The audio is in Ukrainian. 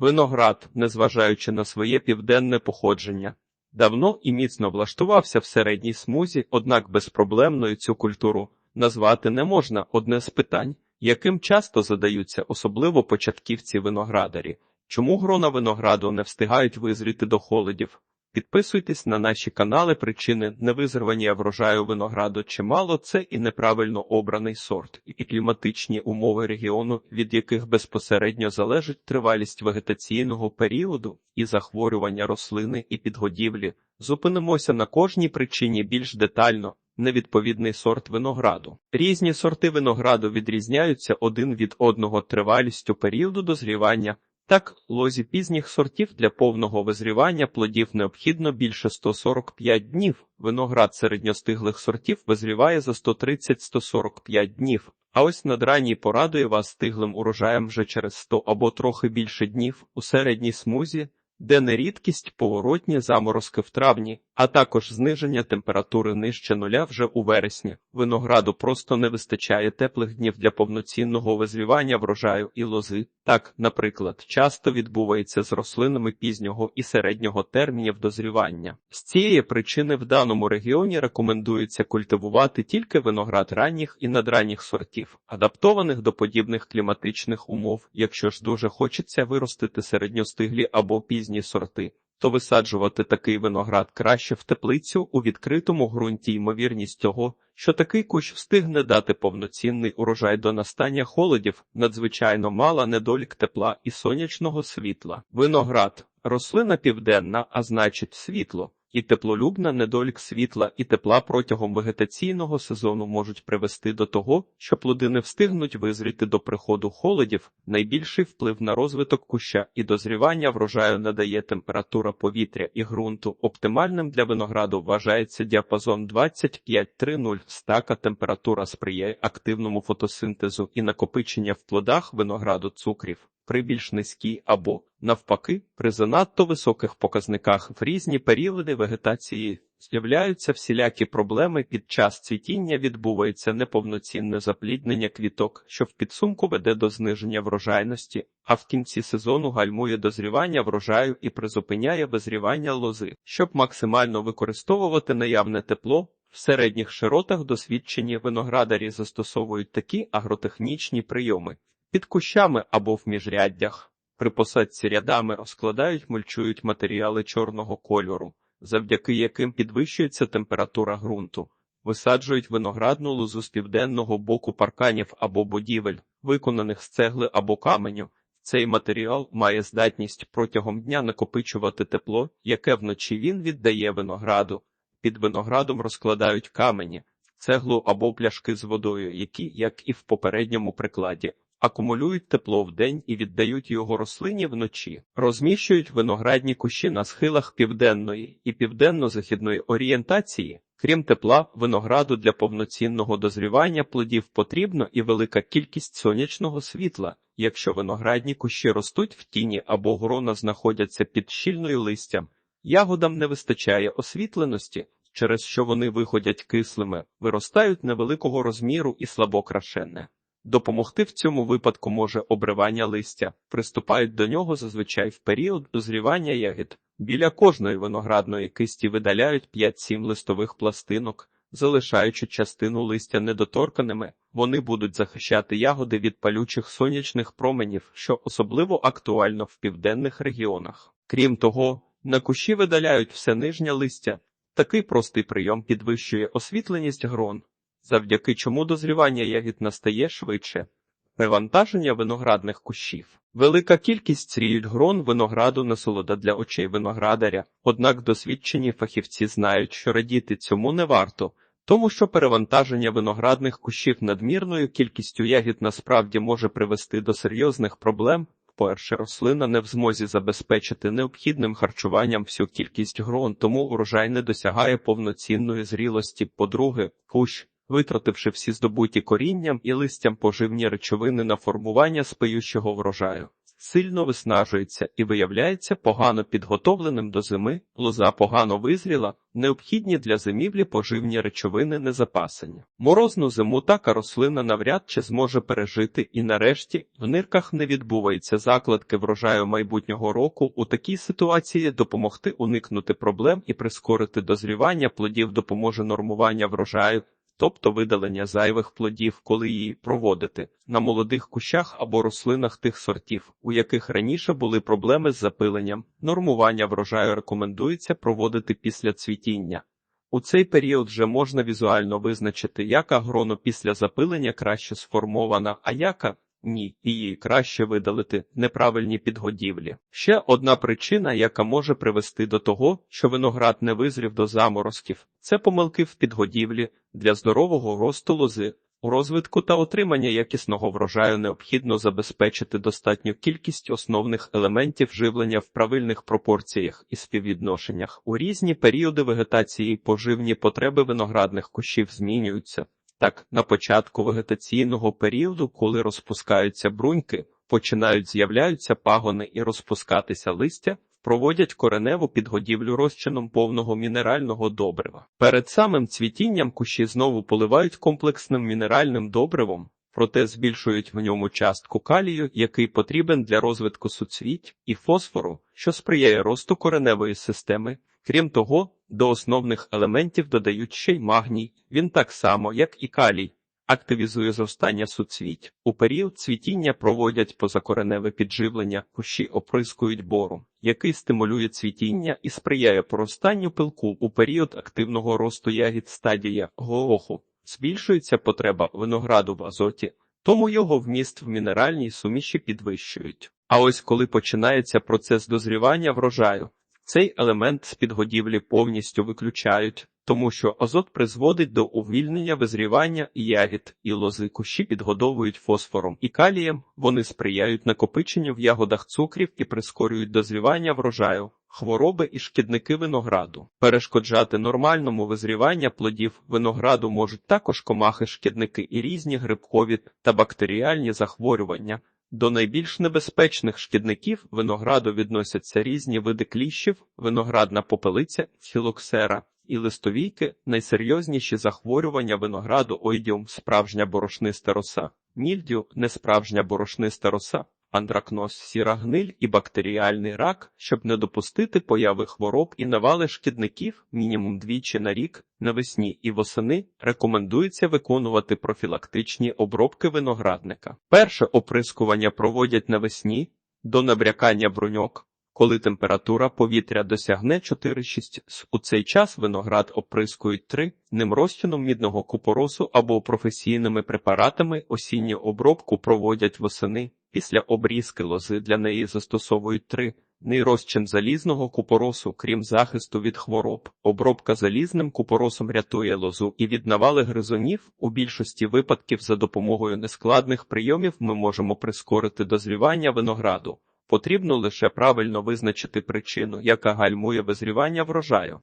Виноград, незважаючи на своє південне походження, давно і міцно влаштувався в середній смузі, однак безпроблемною цю культуру назвати не можна одне з питань, яким часто задаються особливо початківці виноградарі. Чому грона винограду не встигають визріти до холодів? Підписуйтесь на наші канали. Причини невизрвання врожаю винограду чимало це і неправильно обраний сорт, і кліматичні умови регіону, від яких безпосередньо залежить тривалість вегетаційного періоду і захворювання рослини і підгодівлі. Зупинимося на кожній причині більш детально. Невідповідний сорт винограду. Різні сорти винограду відрізняються один від одного тривалістю періоду дозрівання. Так, лозі пізніх сортів для повного визрівання плодів необхідно більше 145 днів. Виноград середньостиглих сортів визріває за 130-145 днів. А ось надранній порадує вас стиглим урожаєм вже через 100 або трохи більше днів у середній смузі, де не рідкість поворотні заморозки в травні, а також зниження температури нижче нуля вже у вересні. Винограду просто не вистачає теплих днів для повноцінного визрівання врожаю і лози. Так, наприклад, часто відбувається з рослинами пізнього і середнього термінів дозрівання. З цієї причини в даному регіоні рекомендується культивувати тільки виноград ранніх і надранніх сортів, адаптованих до подібних кліматичних умов. Якщо ж дуже хочеться виростити середньостиглі або пізні сорти, то висаджувати такий виноград краще в теплицю у відкритому ґрунті ймовірність того, що такий кущ встигне дати повноцінний урожай до настання холодів, надзвичайно мала недолік тепла і сонячного світла. Виноград рослина південна, а значить світло. І теплолюбна недолік світла і тепла протягом вегетаційного сезону можуть привести до того, що плоди не встигнуть визріти до приходу холодів. Найбільший вплив на розвиток куща і дозрівання врожаю надає температура повітря і ґрунту. Оптимальним для винограду вважається діапазон 25-30 стака. Температура сприяє активному фотосинтезу і накопичення в плодах винограду цукрів при більш низькій або, навпаки, при занадто високих показниках в різні періоди вегетації з'являються всілякі проблеми під час цвітіння відбувається неповноцінне запліднення квіток, що в підсумку веде до зниження врожайності, а в кінці сезону гальмує дозрівання врожаю і призупиняє визрівання лози, щоб максимально використовувати наявне тепло. В середніх широтах досвідчені виноградарі застосовують такі агротехнічні прийоми. Під кущами або в міжряддях при посадці рядами розкладають мульчують матеріали чорного кольору, завдяки яким підвищується температура ґрунту, висаджують виноградну лозу з південного боку парканів або будівель, виконаних з цегли або каменю. Цей матеріал має здатність протягом дня накопичувати тепло, яке вночі він віддає винограду. Під виноградом розкладають камені, цеглу або пляшки з водою, які, як і в попередньому прикладі, акумулюють тепло вдень і віддають його рослині вночі, розміщують виноградні кущі на схилах південної і південно-західної орієнтації. Крім тепла, винограду для повноцінного дозрівання плодів потрібно і велика кількість сонячного світла. Якщо виноградні кущі ростуть в тіні або грона знаходяться під щільною листям, ягодам не вистачає освітленості, через що вони виходять кислими, виростають невеликого розміру і слабокрашенне. Допомогти в цьому випадку може обривання листя, приступають до нього зазвичай в період дозрівання ягід. Біля кожної виноградної кисті видаляють 5-7 листових пластинок, залишаючи частину листя недоторканими, вони будуть захищати ягоди від палючих сонячних променів, що особливо актуально в південних регіонах. Крім того, на кущі видаляють все нижнє листя. Такий простий прийом підвищує освітленість грон завдяки чому дозрівання ягід настає швидше. Перевантаження виноградних кущів. Велика кількість сріють грон винограду насолода для очей виноградаря, однак досвідчені фахівці знають, що радіти цьому не варто, тому що перевантаження виноградних кущів надмірною кількістю ягід насправді може привести до серйозних проблем. Перше, рослина не в змозі забезпечити необхідним харчуванням всю кількість грон, тому урожай не досягає повноцінної зрілості. По-друге, кущ витративши всі здобуті корінням і листям поживні речовини на формування спиючого врожаю. сильно виснажується і виявляється погано підготовленим до зими, лоза погано визріла, необхідні для зимівлі поживні речовини не запасені. Морозну зиму така рослина навряд чи зможе пережити, і нарешті в нирках не відбувається закладки врожаю майбутнього року. У такій ситуації допомогти уникнути проблем і прискорити дозрівання плодів допоможе нормування врожаю. Тобто видалення зайвих плодів, коли її проводити на молодих кущах або рослинах тих сортів, у яких раніше були проблеми з запиленням. Нормування врожаю рекомендується проводити після цвітіння. У цей період вже можна візуально визначити, яка гроно після запилення краще сформована, а яка ні, її краще видалити неправильні підгодівлі. Ще одна причина, яка може привести до того, що виноград не визрів до заморозків, це помилки в підгодівлі для здорового росту лози. У розвитку та отримання якісного врожаю необхідно забезпечити достатню кількість основних елементів живлення в правильних пропорціях і співвідношеннях. У різні періоди вегетації поживні потреби виноградних кущів змінюються. Так, на початку вегетаційного періоду, коли розпускаються бруньки, починають з'являються пагони і розпускатися листя, проводять кореневу підгодівлю розчином повного мінерального добрива. Перед самим цвітінням кущі знову поливають комплексним мінеральним добривом, проте збільшують в ньому частку калію, який потрібен для розвитку суцвіть, і фосфору, що сприяє росту кореневої системи. Крім того, до основних елементів додають ще й магній. Він так само, як і калій, активізує зростання суцвіть. У період цвітіння проводять позакореневе підживлення, кущі оприскують бору, який стимулює цвітіння і сприяє поростанню пилку у період активного росту ягід стадія гооху. Збільшується потреба винограду в азоті, тому його вміст в мінеральній суміші підвищують. А ось коли починається процес дозрівання врожаю, цей елемент з підгодівлі повністю виключають, тому що азот призводить до увільнення визрівання ягід і лози кущі підгодовують фосфором і калієм, вони сприяють накопиченню в ягодах цукрів і прискорюють дозрівання врожаю. Хвороби і шкідники винограду перешкоджати нормальному визрівання плодів винограду можуть також комахи, шкідники і різні грибкові та бактеріальні захворювання. До найбільш небезпечних шкідників винограду відносяться різні види кліщів, виноградна попелиця, філоксера і листовійки, найсерйозніші захворювання винограду ойдіум, справжня борошниста роса, мільдю, несправжня борошниста роса, андракноз, сіра гниль і бактеріальний рак, щоб не допустити появи хвороб і навали шкідників мінімум двічі на рік, навесні і восени рекомендується виконувати профілактичні обробки виноградника. Перше оприскування проводять навесні до набрякання бруньок. Коли температура повітря досягне 4-6 с, у цей час виноград оприскують 3 ним розчином мідного купоросу або професійними препаратами осінню обробку проводять восени. Після обрізки лози для неї застосовують 3 розчин залізного купоросу, крім захисту від хвороб. Обробка залізним купоросом рятує лозу і від навали гризунів. У більшості випадків за допомогою нескладних прийомів ми можемо прискорити дозрівання винограду. Потрібно лише правильно визначити причину, яка гальмує визрівання врожаю.